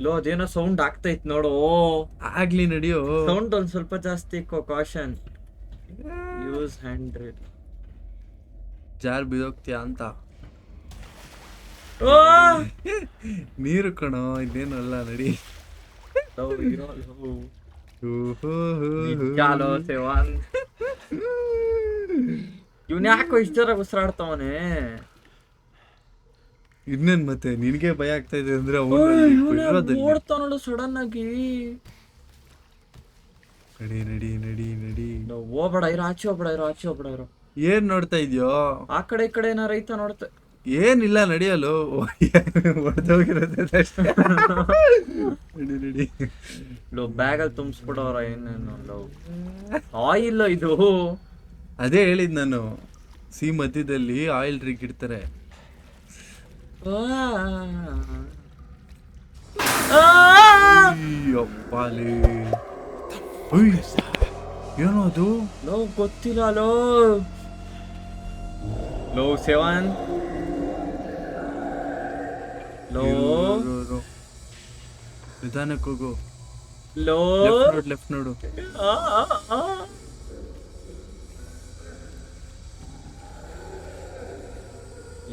Low ಅದೇನೋ sound ಆಗ್ತೈತ್ ನೋಡು. ಆಗ್ಲಿ ನಡಿಯೋ. ಸೌಂಡ್ ಒಂದ್ ಸ್ವಲ್ಪ ಜಾಸ್ತಿ ಕಾಶನ್ ಯೂಸ್ ಹ್ಯಾಂಡ್ ರೇಲ್ ಜಾರ್ ಬಿದೋಗ್ತೀಯ ಅಂತ. ಓ! ನೀರು ಕಣೋ ಇದೇನಲ್ಲ ನಡಿ. ಇವನ್ ಯಾಕೋ ಇಷ್ಟರ ಜೋರಾಗಿ ಉಸಿರಾಡ್ತಾವನೆ? ಇನ್ನೇನ್ ಮತ್ತೆ? ನಿನಗೆ ಭಯ ಆಗ್ತಾ ಇದೆ ಅಂದ್ರೆ ನೋಡ್ತಾನೋಡು ನೋಡು ಸಡನ್ ಆಗಿ. ನಡಿ ನಡಿ ನಡಿ ನಡಿ. ಹೋಗ್ಬೇಡ ಇರೋ ಆಚೆ ಹೋಗ್ಬೇಡ ಇರೋ ಆಚೆ ಹೋಗ್ಬೇಡ ಇರೋ. ಏನ್ ನೋಡ್ತಾ ಇದ್ಯೋ? ಆ ಕಡೆ ಈ ಕಡೆ ಏನೋ ರೈತ ನೋಡ್ತಾ. ಏನಿಲ್ಲ ನಡಿಯಲು. ಹೊಡೆದೋಗಿರೋದು ನಡಿ ನಡಿ. ಲೋ ಬ್ಯಾಗಲ್ಲಿ ತುಂಬಿಸ್ಬಿಡೋರ ಏನೇನು ಲವ್ ಆಯಿಲ್ ಇದು. ಅದೇ ಹೇಳಿದ್ ನಾನು. ಸಿ ಮಧ್ಯದಲ್ಲಿ ಆಯಿಲ್ ಡ್ರಿಂಕ್ ಇಡ್ತಾರೆ. ಅಯ್ಯಪ್ಪಾಲಿ. ಉಯ್, ಏನೋ ಅದು ಲೋ ಗೊತ್ತಿಲ್ಲ ಲೋ. Low seven. ಲೋ. ನಿಧಾನಕ್ಕೆ ಹೋಗು. ಲೋ. ಲೆಫ್ಟ್ ನೋಡು ಲೆಫ್ಟ್ ನೋಡು ಆ, ಆ, ಆ.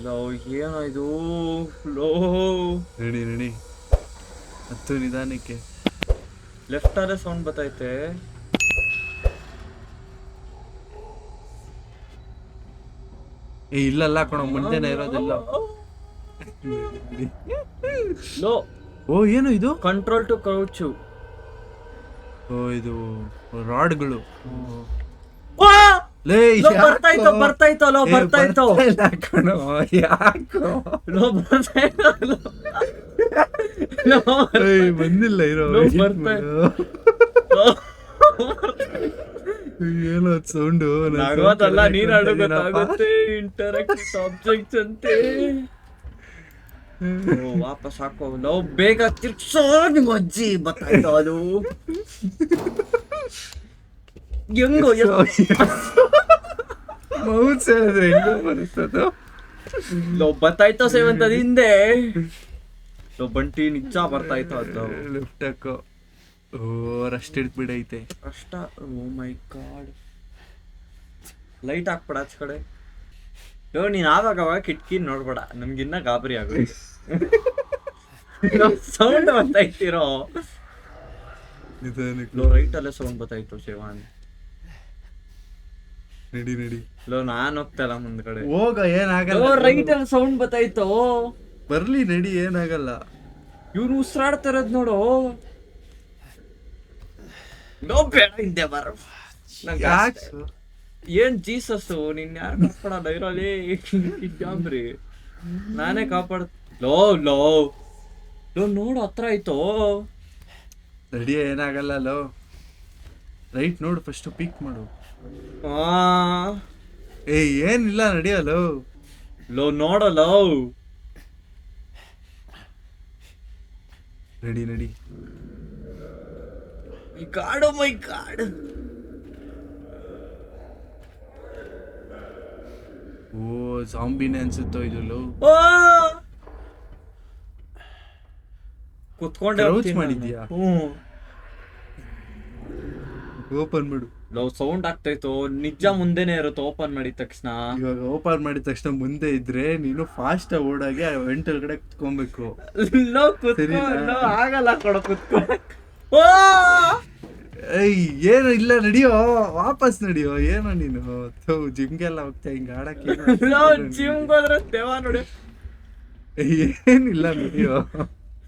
ಲೋ ಏನಾಯ್ತು ಇದು? ಲೋ. ನಡಿ ನಡಿ. ಹತ್ತು ನಿಧಾನಕ್ಕೆ. ಲೆಫ್ಟ್ ಆದ್ರೆ ಸೌಂಡ್ ಬರ್ತೈತೆ ಏ ಇಲ್ಲಲ್ಲ ಕಣ ಮುಂದೆನೆ ಇರೋದಿಲ್ಲ. ಲೋ. ಓ ಏನು ಇದು? ಕಂಟ್ರೋಲ್ ಟು ಕ್ರೌಚು ಓ ಇದು ರಾಡ್ಗಳು. ಲೋ ಬರ್ತಾ ಇತ್ತು ಲೋ ಇತ್ತು. ಕಣೋ ಯಾಕೋ? Low ಬರ್ತಾಯ್ತೋ low. ಲೋ ಏಯ್, ಬಂದಿಲ್ಲ ಇರೋ ಬರ್ತಾ-. ಏನೋ ಸೌಂಡು ನಗೋದಲ್ಲ ನೀನ್ ಆಡೋ ಗೊತ್ತಾಗುತ್ತೆ ಇಂಟರಾಕ್ಟಿವ್ ಆಬ್ಜೆಕ್ಟ್ಸ್ ಅಂತೆ. ಓ, ವಾಪಸ್ ಹಾಕೋ ಲೋ ಬೇಗ ತಿರ್ಗ್ಸೋ ನಿಮ್ಮ ಅಜ್ಜಿ ಬರ್ತಾಯ್ತೋ ಅದು. ಹೆಂಗೋ ಮೌತ್ ಹೇಳಿದ್ರೆ ಹೆಂಗೋ ಬರುತ್ತದು ಬರ್ತಾಯ್ತೋ ಸೇವಂತದ ಹಿಂದೆ ಲವ್ ಬಂಟಿ ನಿಜ ಬರ್ತಾಯ್ತು ಅದು. ಲೆಫ್ಟ್ ಹಾಕೋ ಓ ರಸ್ಟ್ ಹಿಡ್ಬಿಡೈತೆ ಕಷ್ಟ ಓ ಮೈ ಗಾಡ್. ಲೈಟ್ ಹಾಕ್ಬೇಡ ಆಚ ಕಡೆ. ಯೋ ನೀನ್ ಆವಾಗ ಅವಾಗ ಕಿಟಕಿ ನೋಡ್ಬೇಡ. ನಮ್ಗಿನ್ನ ಗಾಬರಿ ಆಗುತ್ತೆ ಸೌಂಡ್ ಬರ್ತಾಯ್ತಿರೋ. ನಿಧಾನಕ್ಕೆ ಲೋ ರೈಟ್ ಅಲ್ಲೇ ಸೌಂಡ್ ಬರ್ತಾಯ್ತು ಶಿವಾನ್. ನಡಿ ನಡಿ. ಲೋ ನಾನ್ ಹೋಗ್ತಲ್ಲ ಮುಂದ್ಗಡೆ. ಹೋಗ ಏನಾಗಲ್ಲ. ರೈಟ್ ಅಲ್ಲಿ ಸೌಂಡ್ ಬತ್ತಾಯ್ತು? ಬರ್ಲಿ ನಡಿ ಏನಾಗಲ್ಲ. ಇವ್ನು ಉಸಿರಾಡ್ತಾರದ್ ನೋಡು. ನೋ ಬೇಡ ಹಿಂದೆ ಬರ. ಏನ್ ಜೀಸಸ್ ನಿನ್ ಯಾರು ಕಾಪಾಡಲ್ಲ ಇರೋಲಿ ಜಾಂಬ್ರಿ. ನಾನೇ ಕಾಪಾಡ್ ಲೋ ಲೋ. ಲೋ ನೋಡು ಹತ್ರ ಆಯ್ತು? ನಡಿ ಏನಾಗಲ್ಲ ಲೋ. ರೈಟ್ ನೋಡು ಫಸ್ಟ್ ಪಿಕ್ ಮಾಡು. ಏ ಏನಿಲ್ಲ ನಡೆಯಲ್ಲ ಲೋ ನೋಡ ಲೋ ನಡಿ ನಡಿ. ಮೈ ಗಾಡ್ ಮೈ ಕಾಡು ಓ ಜಾಂಬಿನೇ ಅನ್ಸುತ್ತೋ ಇದು ಲೋ ಕುತ್ಕೊಂಡೆ. ಮಾಡಿದ್ಯಾ? ಹ್ಮ್. ಓಪನ್ ಮಾಡು. ಲವ್ ಸೌಂಡ್ ಆಗ್ತೈತು ನಿಜ ಮುಂದೆನೆ ಇರುತ್ತೆ ಓಪನ್ ಮಾಡಿದ ತಕ್ಷಣ. ಇವಾಗ ಓಪನ್ ಮಾಡಿದ ತಕ್ಷಣ ಮುಂದೆ ಇದ್ರೆ ನೀನು ಫಾಸ್ಟ್ ಓಡಾಗಿ ಆ ಕಡೆ ಕುತ್ಕೊಬೇಕು? ಆಗಲ್ಲ ಕೊಡ ಕುತ್ಕೊ! ಏಯ್ ಏನು ಇಲ್ಲ ನಡಿಯೋ ವಾಪಸ್ ನಡಿಯೋ ಏನೋ ನೀನು? ಥೋ ಜಿಮ್ಗೆಲ್ಲ ಹೋಗ್ತಾ ಹಿಂಗ ಆಡಕ್ಕೆ ಜಿಮ್ಗೆ ಜಿಮ್ ಹೋದ್ರೆ ದೇವ ನೋಡಿ. ಏನಿಲ್ಲ ನಡಿಯೋ.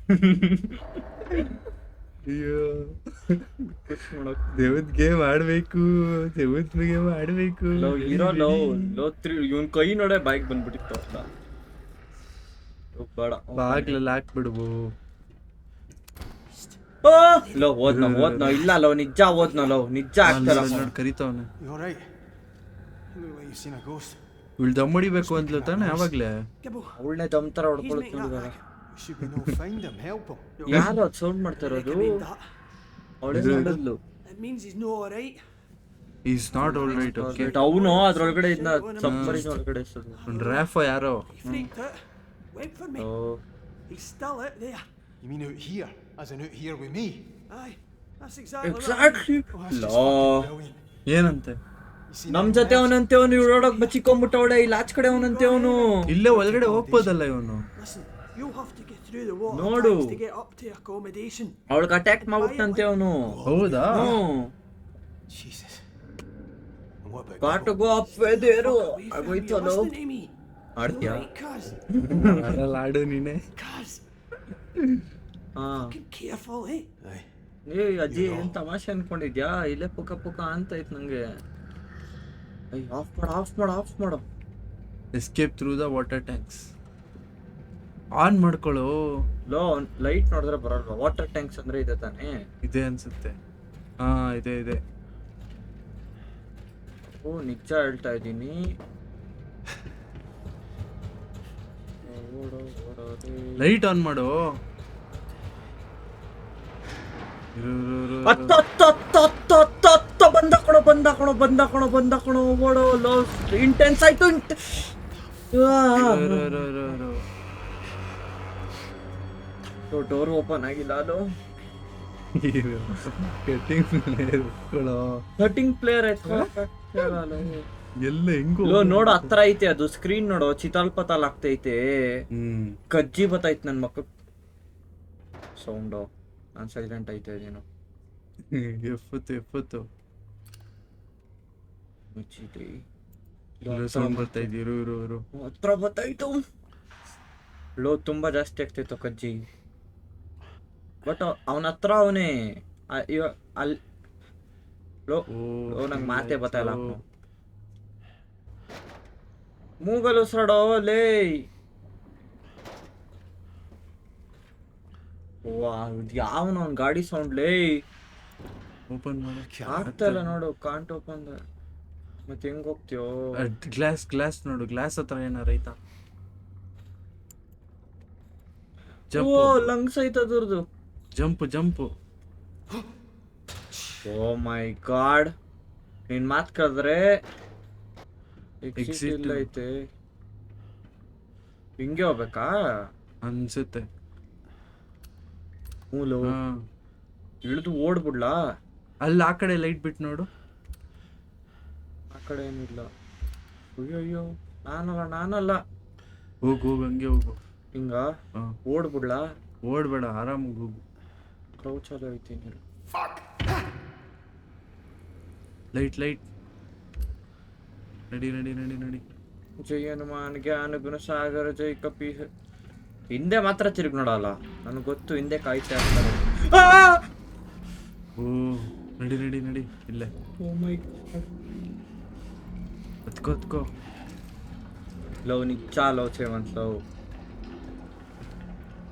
ಅಯ್ಯೋ. ದೇವದ್ ಗೇಮ್ ಆಡ್ಬೇಕು ದೇವದ್ ಗೇಮ್ ಆಡ್ಬೇಕು. ಲೋ ಹೀರೋ ಲೋ ನೋ ತ್ರಿ ಇವನ್ ಕೈ ನೋಡೆ ಬೈಕ್ ಬಂದ್ಬಿಟ್ಟಿತ್ತು ಅಂತ ಬೇಡ ಬಾಗ್ಲಲ್ಲಿ ಹಾಕ್ಬಿಡ್ಬು. ಓ! ಲೋ ಓದ್ನ ಓದ್ನೋ ಇಲ್ಲ ಲೋ ನಿಜ ಓದ್ನ ಲೋ ನಿಜ ಆಗ್ತಾರ ನೋಡಿ ಕರಿತಾವನೆ. ಇವಳು ದಮ್ ಹೊಡಿಬೇಕು ಅಂದ್ಲು ತಾನೆ ಯಾವಾಗ್ಲೇ? ಅವಳನ್ನೇ ಅವಳನೆ ದಮ್ ತರ that ನೋಡಿದಾರ. ಯಾರು ಅದು ಸೌಂಡ್ ಮಾಡ್ತಾ ಇರೋದು means is not all right right ಅವುನು ಅದ್ರೊಳಗಡೆ ಇನ್ನೊಳಗಡೆ ಯಾರು? ಇಸ್ ಅನ್ಯೂ ಹಿಯರ್ ಏನಂತೆ? ನಮ್ಮ ಜೊತೆ ಅವನಂತೆ ಅವನು ಇವರ ಮಚ್ಚಿಕೊಂಬಿ ಅವಡೆ ಇಲ್ಲ ಆಚ್ ಕಡೆ ಅವನಂತೆ ಅವನು. ಇಲ್ಲೇ ಒಳಗಡೆ ಹೋಗ್ಬೋದಲ್ಲ ಇವನು. You'll have to get through the water Nodu. tanks to get up to accommodation. ಅವಳಿಗೆ ಅಟ್ಯಾಕ್ ಮಾಡ್ಬಿಟ್ಟಂತೆ ಅವನು ಹೌದಾ Jesus. And what about got Gobble? Go up ವೇದೇರು Away from me, ಆಗೋಯ್ತಲ್ಲೋ listen to me. ಆಡ್ತೀಯಾ Right, Kaz? ಅದ್ರಲ್ಲಿ ಆಡು ನೀನೆ Kaz, ಹಾ fucking careful, eh? Aye. ಏ ಅಜ್ಜಿ ಏನ್ ತಮಾಷೆ ಅನ್ಕೊಂಡಿದ್ಯಾ ಇಲ್ಲೇ ಪುಕ ಪುಕ ಅಂತ ಐತ್ ನಂಗೆ ಆಫ್ ಮಾಡ ಆಫ್ ಮಾಡ ಆಫ್ ಮಾಡು escape through the water tanks on ಮಾಡ್ಕೊಳ್ಳು. ಲೋ ಲೈಟ್ ನೋಡಿದ್ರೆ ಬರಲ್ವಾ? ವಾಟರ್ ಟ್ಯಾಂಕ್ಸ್ ಅಂದ್ರೆ ಇದೆ ತಾನೇ? ಇದೆ ಅನ್ಸುತ್ತೆ. ಹಾ ಇದೆ ಇದೆ. ಓ ನಿಜ ಹೇಳ್ತಾ ಇದ್ದೀನಿ. ಲೈಟ್ ಆನ್ ಮಾಡು. ಬಂದ ಕಣೋ ಬಂದ ಕಣೋ ಬಂದ ಕಣೋ ಬಂದ ಕಣೋ ಓಡೋ ಲೋ ಇಂಟೆನ್ಸ್ ಆಯ್ತು ಡೋರ್ ಓಪನ್ ಆಗಿಲ್ಲ ಅದು. ಕೆಟ್ಟಿಂಗ್. ಕಟಿಂಗ್ ಪ್ಲೇಯರ್ ಎಲ್ಲ ಹೆಂಗೋ ನೋಡು ಹತ್ರ ಐತೆ ಅದು. ಸ್ಕ್ರೀನ್ ನೋಡು ಚಿತಾಲ್ ಪತಾಲ್ ಆಗ್ತೈತೆ. ಕಜ್ಜಿ ಬತ್ತೈತೆ ನನ್ನ ಮಕ್ಕ ಸೌಂಡು ನಾನು ಸೈಲೆಂಟ್ ಐತೆ ಅದೇನು ಎಪ್ಪತ್ತು ಎಪ್ಪತ್ತು. ಮುಚ್ಚಿಟಿ ಸೌಂಡ್ ಬರ್ತಾ ಇದೆ ಇರು ಹತ್ರ ಬತ್ತಾಯ್ತು ಲೋ ತುಂಬಾ ಜಾಸ್ತಿ ಆಗ್ತೈತೋ ಕಜ್ಜಿ. ಬಟ್ ಅವನ ಹತ್ರ ಅವನೇ ಅಲ್ಲಿ ನಂಗೆ ಮಾತೇ ಬತ್ತಲ್ಲ ಮೂಗಲ್ ಉಸ್ರಾಡೋ ಲೇ ಯಾವನ ಅವ್ನ ಗಾಡಿ ಸೌಂಡ್ ಲೇ ಓಪನ್ ಮಾಡು ಆಗ್ತಾ ಇಲ್ಲ ನೋಡು ಕಾಂಟ್ ಓಪನ್ ಮತ್ತೆ ಹೆಂಗ್ ಹೋಗ್ತೀಯೋ ಗ್ಲಾಸ್ ಗ್ಲಾಸ್ ನೋಡು ಗ್ಲಾಸ್ ಹತ್ರ ಏನಾರ ಐತಾ ಓ ಲಂಗ್ಸ್ ಐತ ಅದ್ರದ್ದು jump jump. Oh my god ನಿನ್ ಮಾತ್ ಕಳೆದ್ರೆ ಎಕ್ಸಿಟ್. ಇಲ್ಲ ಐತೆ. ಹಿಂಗೆ ಹೋಗ್ಬೇಕಾ? ಅನ್ಸುತ್ತೆ. ಮೂಲು. ಇಳಿದು ಓಡ್ಬಿಡ್ಲಾ? ಅಲ್ಲಿ ಆ ಕಡೆ ಲೈಟ್ ಬಿಟ್ಟು ನೋಡು. ಆ ಕಡೆ ಏನಿಲ್ಲ. ಅಯ್ಯೋ ಅಯ್ಯೋ ನಾನಲ್ಲ ನಾನಲ್ಲ. ಹೋಗು ಹೋಗು ಹಂಗೆ ಹೋಗು. ಹಿಂಗ? ಓಡ್ಬಿಡ್ಲಾ? ಓಡ್ಬೇಡ ಆರಾಮಾಗಿ ಹೋಗು. ಕ್ರೌಚಲ್ಲಿ ಹೋಯ್ತೀನಿ ಲೈಟ್ ಲೈಟ್ ನಡಿ ನಡಿ ನಡಿ ನಡಿ ಜೈ ಹನುಮಾನ್ ಜ್ಞಾನ ಗುಣ ಸಾಗರ ಜೈ ಕಪಿ ಹಿಂದೆ ಮಾತ್ರ ತಿರುಗಿ ನೋಡಲ್ಲ ನನಗೆ ಗೊತ್ತು ಹಿಂದೆ ಕಾಯ್ತಾ ಇರ್ತಾರೆ ಓ ನಡಿ ನಡಿ ನಡಿ ಇಲ್ಲೇ ಓ ಮೈ ಹತ್ಕೋ ಹತ್ಕೋ ಲವ್ ನಿಚ್ಚ ಲವ್ ಸೇವಂತ್ ಲವ್